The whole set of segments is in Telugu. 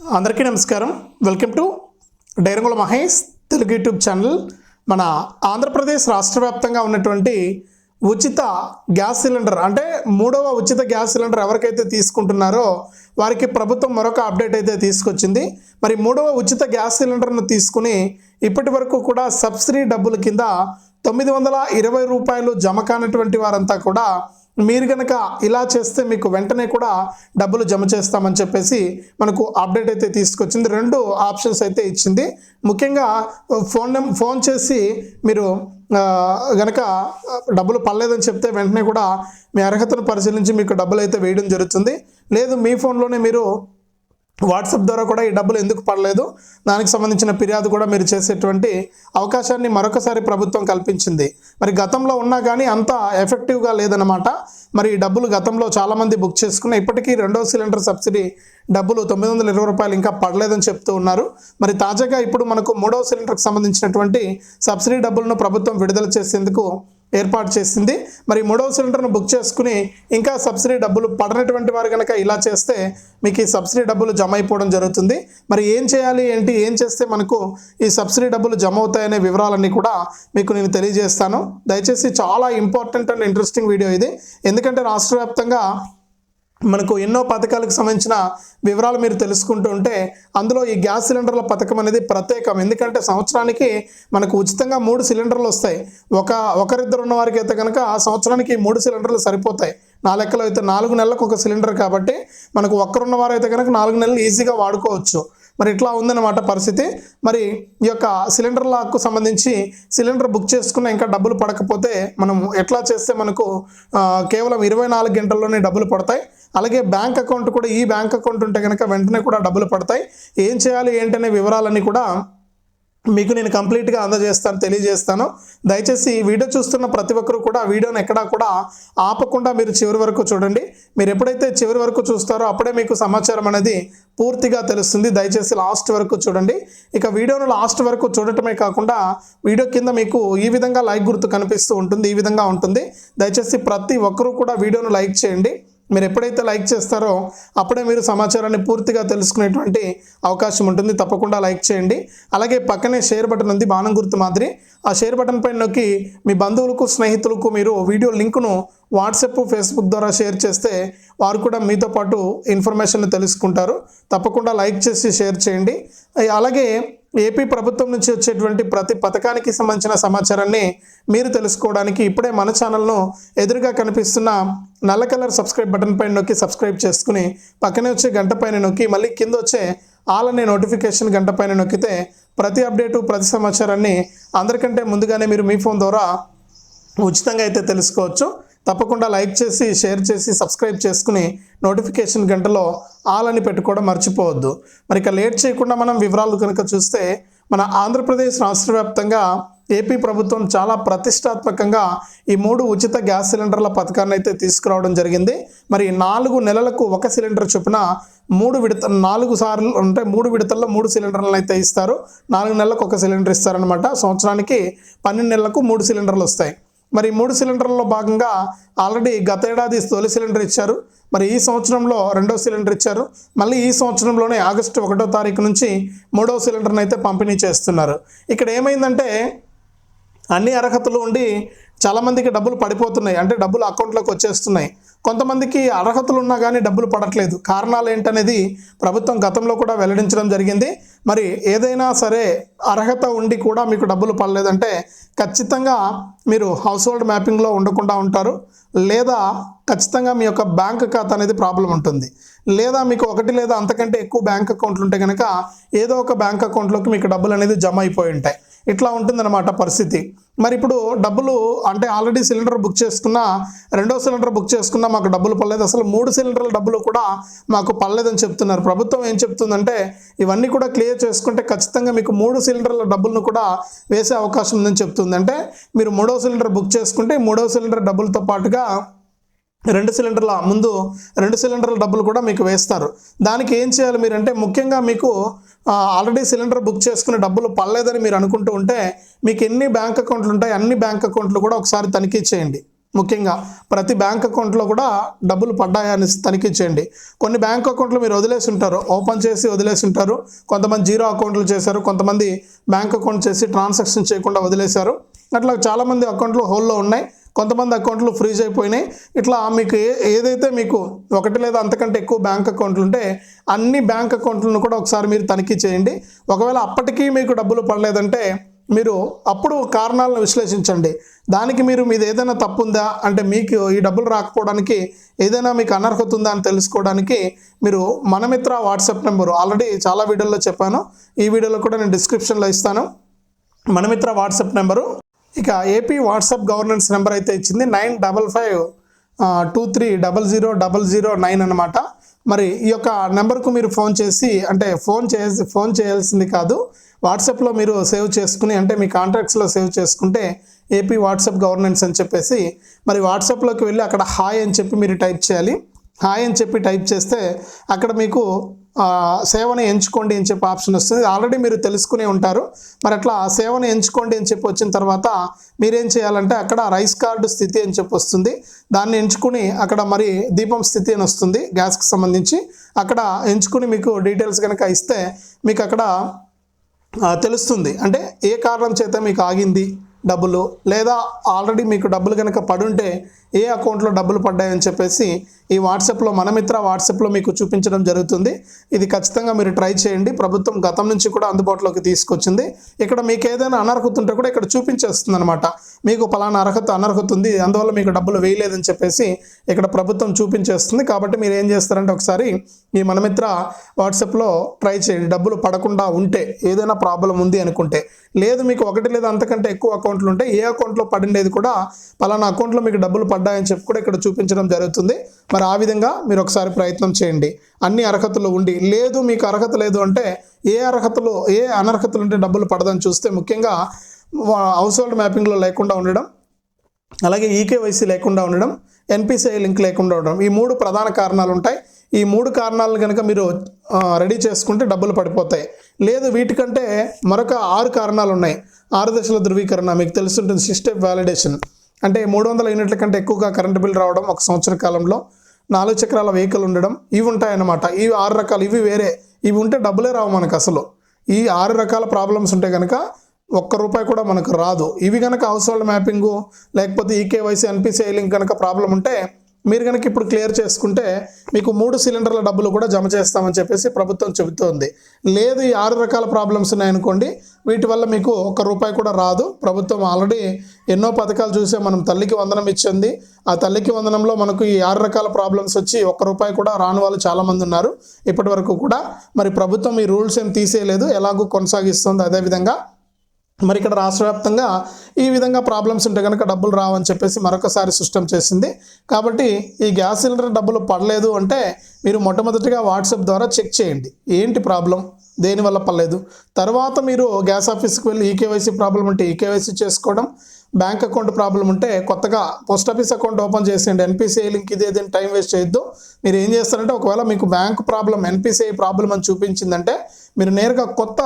అందరికీ నమస్కారం. Welcome to డైరంగుల Mahesh Telugu YouTube channel. మన ఆంధ్రప్రదేశ్ రాష్ట్ర వ్యాప్తంగా ఉన్నటువంటి ఉచిత గ్యాస్ సిలిండర్ అంటే మూడవ ఉచిత గ్యాస్ సిలిండర్ ఎవరికైతే తీసుకుంటున్నారో వారికి ప్రభుత్వం మరొక అప్డేట్ అయితే తీసుకొచ్చింది. మరి మూడవ ఉచిత గ్యాస్ సిలిండర్ను తీసుకుని ఇప్పటి వరకు కూడా సబ్సిడీ డబ్బుల కింద తొమ్మిది వందల ఇరవై రూపాయలు జమ కానటువంటి వారంతా కూడా మీరు కనుక ఇలా చేస్తే మీకు వెంటనే కూడా డబ్బులు జమ చేస్తామని చెప్పేసి మనకు అప్డేట్ అయితే తీసుకొచ్చింది. రెండు ఆప్షన్స్ అయితే ఇచ్చింది. ముఖ్యంగా ఫోన్ నెం ఫోన్ చేసి మీరు గనక డబ్బులు పర్లేదని చెప్తే వెంటనే కూడా మీ అర్హతను పరిశీలించి మీకు డబ్బులు అయితే వేయడం జరుగుతుంది. లేదు మీ ఫోన్లోనే మీరు వాట్సాప్ ద్వారా కూడా ఈ డబ్బులు ఎందుకు పడలేదు? దానికి సంబంధించిన ఫిర్యాదు కూడా మీరు చేసేటువంటి అవకాశాన్ని మరొకసారి ప్రభుత్వం కల్పించింది. మరి గతంలో ఉన్నా కానీ అంత ఎఫెక్టివ్గా లేదనమాట మరి ఈ డబ్బులు గతంలో చాలామంది బుక్ చేసుకున్న ఇప్పటికీ రెండో సిలిండర్ సబ్సిడీ డబ్బులు తొమ్మిది వందల ఇరవై రూపాయలు ఇంకా పడలేదని చెప్తూ ఉన్నారు. మరి తాజాగా ఇప్పుడు మనకు మూడో సిలిండర్కి సంబంధించినటువంటి సబ్సిడీ డబ్బులను ప్రభుత్వం విడుదల చేసేందుకు ఏర్పాటు చేసింది. మరి మూడవ సిలిండర్ను బుక్ చేసుకుని ఇంకా సబ్సిడీ డబ్బులు పడనటువంటి వారు కనుక ఇలా చేస్తే మీకు ఈ సబ్సిడీ డబ్బులు జమ అయిపోవడం జరుగుతుంది. మరి ఏం చేయాలి ఏంటి ఏం చేస్తే మనకు ఈ సబ్సిడీ డబ్బులు జమ అవుతాయనే వివరాలన్నీ కూడా మీకు నేను తెలియజేస్తాను. దయచేసి చాలా ఇంపార్టెంట్ అండ్ ఇంట్రెస్టింగ్ వీడియో ఇది. ఎందుకంటే రాష్ట్ర వ్యాప్తంగా మనకు ఎన్నో పథకాలకు సంబంధించిన వివరాలు మీరు తెలుసుకుంటూ ఉంటే అందులో ఈ గ్యాస్ సిలిండర్ల పథకం అనేది ప్రత్యేకం. ఎందుకంటే సంవత్సరానికి మనకు ఉచితంగా మూడు సిలిండర్లు వస్తాయి. ఒక ఒకరిద్దరు ఉన్న వారికి అయితే కనుక ఆ సంవత్సరానికి మూడు సిలిండర్లు సరిపోతాయి. నా లెక్కలో అయితే నాలుగు నెలలకు ఒక సిలిండర్ కాబట్టి మనకు ఒక్కరున్న వారైతే అయితే కనుక నాలుగు నెలలు ఈజీగా వాడుకోవచ్చు. మరి ఇట్లా ఉందన్నమాట పరిస్థితి. మరి ఈ యొక్క సిలిండర్ లాక్కు సంబంధించి సిలిండర్ బుక్ చేసుకున్న ఇంకా డబ్బులు పడకపోతే మనం ఎట్లా చేస్తే మనకు కేవలం ఇరవై నాలుగు గంటల్లోనే డబ్బులు పడతాయి. అలాగే బ్యాంక్ అకౌంట్ కూడా ఈ బ్యాంక్ అకౌంట్ ఉంటే కనుక వెంటనే కూడా డబ్బులు పడతాయి. ఏం చేయాలి ఏంటనే వివరాలన్నీ కూడా మీకు నేను కంప్లీట్గా అందజేస్తాను తెలియజేస్తాను. దయచేసి ఈ వీడియో చూస్తున్న ప్రతి ఒక్కరు కూడా వీడియోని ఎక్కడా కూడా ఆపకుండా మీరు చివరి వరకు చూడండి. మీరు ఎప్పుడైతే చివరి వరకు చూస్తారో అప్పుడే మీకు సమాచారం అనేది పూర్తిగా తెలుస్తుంది. దయచేసి లాస్ట్ వరకు చూడండి. ఇక వీడియోను లాస్ట్ వరకు చూడటమే కాకుండా వీడియో కింద మీకు ఈ విధంగా లైక్ గుర్తు కనిపిస్తూ ఉంటుంది ఈ విధంగా ఉంటుంది. దయచేసి ప్రతి ఒక్కరూ కూడా వీడియోను లైక్ చేయండి. మీరు ఎప్పుడైతే లైక్ చేస్తారో అప్పుడే మీరు సమాచారాన్ని పూర్తిగా తెలుసుకునేటువంటి అవకాశం ఉంటుంది. తప్పకుండా లైక్ చేయండి. అలాగే పక్కనే షేర్ బటన్ ఉంది. బాణం గుర్తు మాదిరి. ఆ షేర్ బటన్ పైన నొక్కి మీ బంధువులకు స్నేహితులకు మీరు వీడియో లింకును వాట్సాప్ ఫేస్బుక్ ద్వారా షేర్ చేస్తే వారు కూడా మీతో పాటు ఇన్ఫర్మేషన్ తెలుసుకుంటారు. తప్పకుండా లైక్ చేసి షేర్ చేయండి. అలాగే ఏపీ ప్రభుత్వం నుంచి వచ్చేటువంటి ప్రతి పథకానికి సంబంధించిన సమాచారాన్ని మీరు తెలుసుకోవడానికి ఇప్పుడే మన ఛానల్ను ఎదురుగా కనిపిస్తున్న నల్ల కలర్ సబ్స్క్రైబ్ బటన్ పైన నొక్కి సబ్స్క్రైబ్ చేసుకుని పక్కనే వచ్చే గంట పైన నొక్కి మళ్ళీ కింద వచ్చే ఆల్ అనే నోటిఫికేషన్ గంట పైన నొక్కితే ప్రతి అప్డేటు ప్రతి సమాచారాన్ని అందరికంటే ముందుగానే మీరు మీ ఫోన్ ద్వారా ఉచితంగా అయితే తెలుసుకోవచ్చు. తప్పకుండా లైక్ చేసి షేర్ చేసి సబ్స్క్రైబ్ చేసుకుని నోటిఫికేషన్ గంటలో ఆల్ అని పెట్టుకోవడం మర్చిపోవద్దు. మరి ఇక లేట్ చేయకుండా మనం వివరాలు కనుక చూస్తే మన ఆంధ్రప్రదేశ్ రాష్ట్ర వ్యాప్తంగా ఏపీ ప్రభుత్వం చాలా ప్రతిష్టాత్మకంగా ఈ మూడు ఉచిత గ్యాస్ సిలిండర్ల పథకాన్ని అయితే తీసుకురావడం జరిగింది. మరి నాలుగు నెలలకు ఒక సిలిండర్ చొప్పున మూడు విడత నాలుగు సార్లు అంటే మూడు విడతల్లో మూడు సిలిండర్లను అయితే ఇస్తారు. నాలుగు నెలలకు ఒక సిలిండర్ ఇస్తారనమాట సంవత్సరానికి పన్నెండు నెలలకు మూడు సిలిండర్లు వస్తాయి. మరి మూడు సిలిండర్లలో భాగంగా ఆల్రెడీ గత ఏడాది తొలి సిలిండర్ ఇచ్చారు. మరి ఈ సంవత్సరంలో రెండో సిలిండర్ ఇచ్చారు. మళ్ళీ ఈ సంవత్సరంలోనే ఆగస్టు ఒకటో తారీఖు నుంచి మూడో సిలిండర్ని అయితే పంపిణీ చేస్తున్నారు. ఇక్కడ ఏమైందంటే అన్ని అర్హతలు ఉండి చాలామందికి డబ్బులు పడిపోతున్నాయి. అంటే డబ్బులు అకౌంట్లోకి వచ్చేస్తున్నాయి. కొంతమందికి అర్హతలు ఉన్నా కానీ డబ్బులు పడట్లేదు. కారణాలు ఏంటనేది ప్రభుత్వం గతంలో కూడా వెల్లడించడం జరిగింది. మరి ఏదైనా సరే అర్హత ఉండి కూడా మీకు డబ్బులు పడలేదంటే ఖచ్చితంగా మీరు హౌస్ హోల్డ్ మ్యాపింగ్లో ఉండకుండా ఉంటారు. లేదా ఖచ్చితంగా మీ యొక్క బ్యాంక్ ఖాతా అనేది ప్రాబ్లం ఉంటుంది. లేదా మీకు ఒకటి లేదా అంతకంటే ఎక్కువ బ్యాంక్ అకౌంట్లు ఉంటే కనుక ఏదో ఒక బ్యాంక్ అకౌంట్లోకి మీకు డబ్బులు అనేది జమ అయిపోయి ఉంటాయి. ఇట్లా ఉంటుందన్నమాట పరిస్థితి. మరి ఇప్పుడు డబ్బులు అంటే ఆల్రెడీ సిలిండర్ బుక్ చేసుకున్న రెండో సిలిండర్ బుక్ చేసుకున్న మాకు డబ్బులు పడలేదు. అసలు మూడు సిలిండర్ల డబ్బులు కూడా మాకు పడలేదని చెప్తున్నారు. ప్రభుత్వం ఏం చెప్తుందంటే ఇవన్నీ కూడా క్లియర్ చేసుకుంటే ఖచ్చితంగా మీకు మూడు సిలిండర్ల డబ్బులను కూడా వేసే అవకాశం ఉందని చెప్తుంది. అంటే మీరు మూడో సిలిండర్ బుక్ చేసుకుంటే మూడో సిలిండర్ డబ్బులతో పాటుగా రెండు సిలిండర్ల ముందు రెండు సిలిండర్ల డబ్బులు కూడా మీకు వేస్తారు. దానికి ఏం చేయాలి మీరు అంటే ముఖ్యంగా మీకు ఆల్రెడీ సిలిండర్ బుక్ చేసుకునే డబ్బులు పడలేదని మీరు అనుకుంటూ ఉంటే మీకు ఎన్ని బ్యాంక్ అకౌంట్లు ఉంటాయి అన్ని బ్యాంక్ అకౌంట్లు కూడా ఒకసారి తనిఖీ చేయండి. ముఖ్యంగా ప్రతి బ్యాంక్ అకౌంట్లో కూడా డబ్బులు పడ్డాయని తనిఖీ చేయండి. కొన్ని బ్యాంక్ అకౌంట్లు మీరు వదిలేసి ఉంటారు ఓపెన్ చేసి వదిలేసి ఉంటారు. కొంతమంది జీరో అకౌంట్లు చేశారు కొంతమంది బ్యాంక్ అకౌంట్ చేసి ట్రాన్సాక్షన్ చేయకుండా వదిలేశారు. అట్లా చాలామంది అకౌంట్లు హోల్లో ఉన్నాయి. కొంతమంది అకౌంట్లు ఫ్రీజ్ అయిపోయినాయి. ఇట్లా మీకు ఏ ఏదైతే మీకు ఒకటి లేదా అంతకంటే ఎక్కువ బ్యాంక్ అకౌంట్లు ఉంటే అన్ని బ్యాంక్ అకౌంట్లను కూడా ఒకసారి మీరు తనిఖీ చేయండి. ఒకవేళ అప్పటికీ మీకు డబ్బులు పడలేదంటే మీరు అప్పుడు కారణాలను విశ్లేషించండి. దానికి మీరు మీది ఏదైనా తప్పు ఉందా అంటే మీకు ఈ డబ్బులు రాకపోవడానికి ఏదైనా మీకు అనర్హత ఉందా అని తెలుసుకోవడానికి మీరు మనమిత్ర వాట్సాప్ నెంబరు ఆల్రెడీ చాలా వీడియోల్లో చెప్పాను. ఈ వీడియోలో కూడా నేను డిస్క్రిప్షన్లో ఇస్తాను. మనమిత్ర వాట్సాప్ నెంబరు ఇక ఏపీ వాట్సాప్ గవర్నెన్స్ నెంబర్ అయితే ఇచ్చింది nine double five two three double zero double zero nine అనమాట మరి ఈ యొక్క నెంబర్కు మీరు ఫోన్ చేసి అంటే ఫోన్ చే ఫోన్ చేయాల్సింది కాదు వాట్సాప్లో మీరు సేవ్ చేసుకుని అంటే మీ కాంటాక్ట్స్లో సేవ్ చేసుకుంటే ఏపీ వాట్సాప్ గవర్నెన్స్ అని చెప్పేసి మరి వాట్సాప్లోకి వెళ్ళి అక్కడ హాయ్ అని చెప్పి మీరు టైప్ చేయాలి. హాయ్ అని చెప్పి టైప్ చేస్తే అక్కడ మీకు సేవను ఎంచుకోండి అని చెప్పి ఆప్షన్ వస్తుంది. ఆల్రెడీ మీరు తెలుసుకునే ఉంటారు. మరి అట్లా సేవను ఎంచుకోండి అని చెప్పి వచ్చిన తర్వాత మీరేం చేయాలంటే అక్కడ రైస్ కార్డు స్థితి అని చెప్పి వస్తుంది. దాన్ని ఎంచుకుని అక్కడ మరి దీపం స్థితి అని వస్తుంది గ్యాస్కి సంబంధించి. అక్కడ ఎంచుకుని మీకు డీటెయిల్స్ కనుక ఇస్తే మీకు అక్కడ తెలుస్తుంది. అంటే ఏ కారణం చేత మీకు ఆగింది డబ్బులు? లేదా ఆల్రెడీ మీకు డబ్బులు కనుక పడుంటే ఏ అకౌంట్లో డబ్బులు పడ్డాయని చెప్పేసి ఈ వాట్సాప్లో మనమిత్ర వాట్సాప్లో మీకు చూపించడం జరుగుతుంది. ఇది ఖచ్చితంగా మీరు ట్రై చేయండి. ప్రభుత్వం గతం నుంచి కూడా అందుబాటులోకి తీసుకొచ్చింది. ఇక్కడ మీకు ఏదైనా అనర్హత ఉంటే కూడా ఇక్కడ చూపించేస్తుంది అనమాట మీకు పలానా అర్హత అనర్హత ఉంది. అందువల్ల మీకు డబ్బులు వేయలేదని చెప్పేసి ఇక్కడ ప్రభుత్వం చూపించేస్తుంది. కాబట్టి మీరు ఏం చేస్తారంటే ఒకసారి ఈ మనమిత్ర వాట్సాప్లో ట్రై చేయండి. డబ్బులు పడకుండా ఉంటే ఏదైనా ప్రాబ్లం ఉంది అనుకుంటే. లేదు మీకు ఒకటి లేదా అంతకంటే ఎక్కువ అకౌంట్లు ఉంటే ఏ అకౌంట్లో పడిండేది కూడా పలానా అకౌంట్లో మీకు డబ్బులు పడ్డాయని చెప్పి కూడా ఇక్కడ చూపించడం జరుగుతుంది. మరి ఆ విధంగా మీరు ఒకసారి ప్రయత్నం చేయండి. అన్ని అర్హతలు ఉండి లేదు మీకు అర్హత లేదు అంటే ఏ అర్హతలు ఏ అనర్హతలు ఉంటే డబ్బులు పడదని చూస్తే ముఖ్యంగా హౌస్ హోల్డ్ మ్యాపింగ్లో లేకుండా ఉండడం అలాగే ఈకేవైసీ లేకుండా ఉండడం ఎన్పిసిఐ లింక్ లేకుండా ఉండడం ఈ మూడు ప్రధాన కారణాలు ఉంటాయి. ఈ మూడు కారణాలను కనుక మీరు రెడీ చేసుకుంటే డబ్బులు పడిపోతాయి. లేదు వీటికంటే మరొక ఆరు కారణాలు ఉన్నాయి. ఆరు దశల ధృవీకరణ మీకు తెలుసుంటుంది సిస్టమ్ వ్యాలిడేషన్. అంటే మూడు వందల యూనిట్ల కంటే ఎక్కువగా కరెంటు బిల్ రావడం ఒక సంవత్సర కాలంలో నాలుగు చక్రాల వెహికల్ ఉండడం ఇవి ఉంటాయన్నమాట. ఇవి ఆరు రకాలు ఇవి వేరే. ఇవి ఉంటే డబ్బులే రావు మనకు అసలు. ఈ ఆరు రకాల ప్రాబ్లమ్స్ ఉంటే కనుక ఒక్క రూపాయి కూడా మనకు రాదు. ఇవి కనుక హౌస్ హోల్డ్ మ్యాపింగు లేకపోతే ఈకేవైసీ ఎన్పిసిఐ లింక్ కనుక ప్రాబ్లం ఉంటే మీరు కనుక ఇప్పుడు క్లియర్ చేసుకుంటే మీకు మూడు సిలిండర్ల డబ్బులు కూడా జమ చేస్తామని చెప్పేసి ప్రభుత్వం చెబుతోంది. లేదు ఈ ఆరు రకాల ప్రాబ్లమ్స్ ఉన్నాయనుకోండి వీటి వల్ల మీకు ఒక్క రూపాయి కూడా రాదు. ప్రభుత్వం ఆల్రెడీ ఎన్నో పథకాలు చూసే మనం తల్లికి వందనం ఇచ్చింది. ఆ తల్లికి వందనంలో మనకు ఈ ఆరు రకాల ప్రాబ్లమ్స్ వచ్చి ఒక్క రూపాయి కూడా రాని వాళ్ళు చాలామంది ఉన్నారు. ఇప్పటి వరకు కూడా మరి ప్రభుత్వం ఈ రూల్స్ ఏం తీసేయలేదు. ఎలాగూ కొనసాగిస్తుంది అదేవిధంగా మరి ఇక్కడ రాష్ట్ర వ్యాప్తంగా ఈ విధంగా ప్రాబ్లమ్స్ ఉంటే కనుక డబ్బులు రావని చెప్పేసి మరొకసారి సిస్టమ్ చేసింది. కాబట్టి ఈ గ్యాస్ సిలిండర్ డబ్బులు పడలేదు అంటే మీరు మొట్టమొదటిగా వాట్సాప్ ద్వారా చెక్ చేయండి. ఏంటి ప్రాబ్లం దేనివల్ల పడలేదు? తర్వాత మీరు గ్యాస్ ఆఫీస్కి వెళ్ళి ఈకేవైసీ ప్రాబ్లం ఉంటే ఈకేవైసీ చేసుకోవడం బ్యాంక్ అకౌంట్ ప్రాబ్లం ఉంటే కొత్తగా పోస్ట్ ఆఫీస్ అకౌంట్ ఓపెన్ చేసేయండి. ఎన్పిసిఐ లింక్ ఇది ఏదైనా టైం వేస్ట్ చేయొద్దు. మీరు ఏం చేస్తారంటే ఒకవేళ మీకు బ్యాంక్ ప్రాబ్లం ఎన్పిసిఐ ప్రాబ్లం అని చూపించిందంటే మీరు నేరుగా కొత్త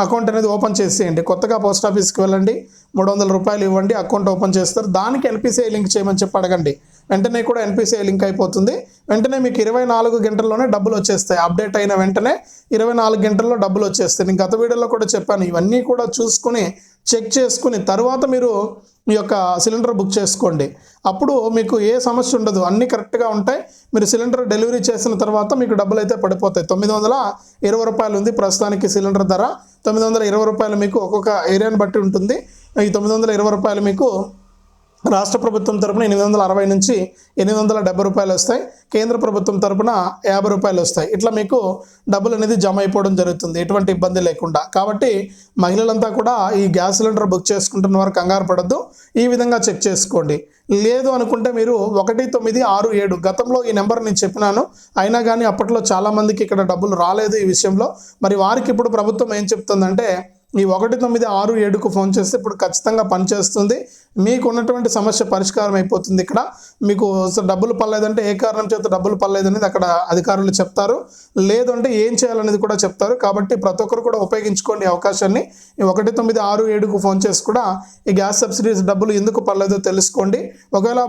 అకౌంట్ అనేది ఓపెన్ చేసేయండి. కొత్తగా పోస్ట్ ఆఫీస్కి వెళ్ళండి. మూడు వందల రూపాయలు ఇవ్వండి. అకౌంట్ ఓపెన్ చేస్తారు. దానికి ఎన్పిసిఐ లింక్ చేయమని చెప్పి అడగండి. వెంటనే కూడా ఎన్పిసిఐ లింక్ అయిపోతుంది. వెంటనే మీకు ఇరవై నాలుగు గంటల్లోనే డబ్బులు వచ్చేస్తాయి. అప్డేట్ అయిన వెంటనే ఇరవై నాలుగు గంటల్లో డబ్బులు వచ్చేస్తాయి. నేను గత వీడియోలో కూడా చెప్పాను. ఇవన్నీ కూడా చూసుకుని చెక్ చేసుకుని తర్వాత మీరు మీ యొక్క సిలిండర్ బుక్ చేసుకోండి. అప్పుడు మీకు ఏ సమస్య ఉండదు. అన్నీ కరెక్ట్గా ఉంటాయి. మీరు సిలిండర్ డెలివరీ చేసిన తర్వాత మీకు డబ్బులు అయితే పడిపోతాయి. తొమ్మిది వందల ఇరవై రూపాయలు ఉంది ప్రస్తుతానికి సిలిండర్ ధర. తొమ్మిది వందల ఇరవై రూపాయలు మీకు ఒక్కొక్క ఏరియాని బట్టి ఉంటుంది. ఈ తొమ్మిది వందల ఇరవై రూపాయలు మీకు రాష్ట్ర ప్రభుత్వం తరపున ఎనిమిది వందల అరవై నుంచి ఎనిమిది వందల డెబ్బై రూపాయలు వస్తాయి. కేంద్ర ప్రభుత్వం తరపున యాభై రూపాయలు వస్తాయి. ఇట్లా మీకు డబ్బులు అనేది జమ అయిపోవడం జరుగుతుంది. ఎటువంటి ఇబ్బంది లేకుండా. కాబట్టి మహిళలంతా కూడా ఈ గ్యాస్ సిలిండర్ బుక్ చేసుకుంటున్న వారు కంగారు పడద్దు. ఈ విధంగా చెక్ చేసుకోండి. లేదు అనుకుంటే మీరు ఒకటి తొమ్మిది ఆరు ఏడు గతంలో ఈ నెంబర్ నేను చెప్పినాను. అయినా కానీ అప్పట్లో చాలామందికి ఇక్కడ డబ్బులు రాలేదు ఈ విషయంలో. మరి వారికి ఇప్పుడు ప్రభుత్వం ఏం చెప్తుందంటే ఈ ఒకటి తొమ్మిది ఆరు ఏడుకు ఫోన్ చేస్తే ఇప్పుడు ఖచ్చితంగా పనిచేస్తుంది మీకు ఉన్నటువంటి సమస్య పరిష్కారం అయిపోతుంది ఇక్కడ. మీకు డబ్బులు పర్లేదంటే ఏ కారణం చేత డబ్బులు పర్లేదనేది అక్కడ అధికారులు చెప్తారు. లేదంటే ఏం చేయాలనేది కూడా చెప్తారు. కాబట్టి ప్రతి ఒక్కరు కూడా ఉపయోగించుకోండి అవకాశాన్ని. ఒకటి తొమ్మిది ఆరు ఏడుకు ఫోన్ చేసి కూడా ఈ గ్యాస్ సబ్సిడీస్ డబ్బులు ఎందుకు పర్లేదో తెలుసుకోండి. ఒకవేళ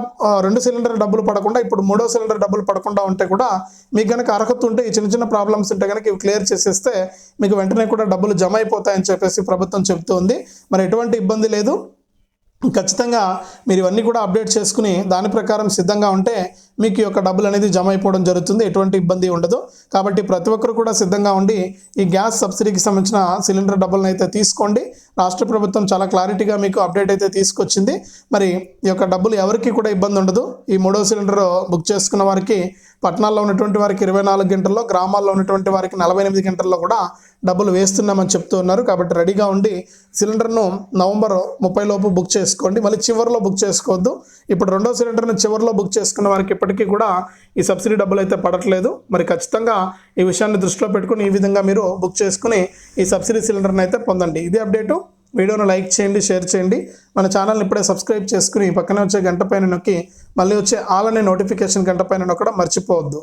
రెండు సిలిండర్ డబ్బులు పడకుండా ఇప్పుడు మూడో సిలిండర్ డబ్బులు పడకుండా ఉంటే కూడా మీకు కనుక అర్హత ఉంటే ఈ చిన్న చిన్న ప్రాబ్లమ్స్ ఉంటే కనుక ఇవి క్లియర్ చేసేస్తే మీకు వెంటనే కూడా డబ్బులు జమ అయిపోతాయని చెప్పేసి ప్రభుత్వం చెబుతోంది. మరి ఎటువంటి ఇబ్బంది లేదు. ఖచ్చితంగా మీరు ఇవన్నీ కూడా అప్డేట్ చేసుకుని దాని ప్రకారం సిద్ధంగా ఉంటే మీకు యొక్క డబ్బులు అనేది జమ అయిపోవడం జరుగుతుంది. ఎటువంటి ఇబ్బంది ఉండదు. కాబట్టి ప్రతి ఒక్కరు కూడా సిద్ధంగా ఉండి ఈ గ్యాస్ సబ్సిడీకి సంబంధించిన సిలిండర్ డబ్బులను అయితే తీసుకోండి. రాష్ట్ర ప్రభుత్వం చాలా క్లారిటీగా మీకు అప్డేట్ అయితే తీసుకొచ్చింది. మరి ఈ యొక్క డబ్బులు ఎవరికి కూడా ఇబ్బంది ఉండదు. ఈ మూడో సిలిండర్ బుక్ చేసుకున్న వారికి పట్టణాల్లో ఉన్నటువంటి వారికి ఇరవై నాలుగు గంటల్లో గ్రామాల్లో ఉన్నటువంటి వారికి నలభై ఎనిమిది గంటల్లో కూడా డబ్బులు వేస్తున్నామని చెప్తూ ఉన్నారు. కాబట్టి రెడీగా ఉండి సిలిండర్ను నవంబర్ ముప్పై లోపు బుక్ చేసుకోండి. మళ్ళీ చివరిలో బుక్ చేసుకోవద్దు. ఇప్పుడు రెండో సిలిండర్ను చివరిలో బుక్ చేసుకున్న వారికి ఇప్పటికీ కూడా ఈ సబ్సిడీ డబ్బులు అయితే పడట్లేదు. మరి ఖచ్చితంగా ఈ విషయాన్ని దృష్టిలో పెట్టుకుని ఈ విధంగా మీరు బుక్ చేసుకుని ఈ సబ్సిడీ సిలిండర్ని అయితే పొందండి. ఇది అప్డేటు. వీడియోను లైక్ చేయండి షేర్ చేయండి. మన ఛానల్ని ఇప్పుడే సబ్స్క్రైబ్ చేసుకుని పక్కనే వచ్చే గంట పైన నొక్కి మళ్ళీ వచ్చే ఆల్ అనే నోటిఫికేషన్ గంట పైన నొక్కడం మర్చిపోవద్దు.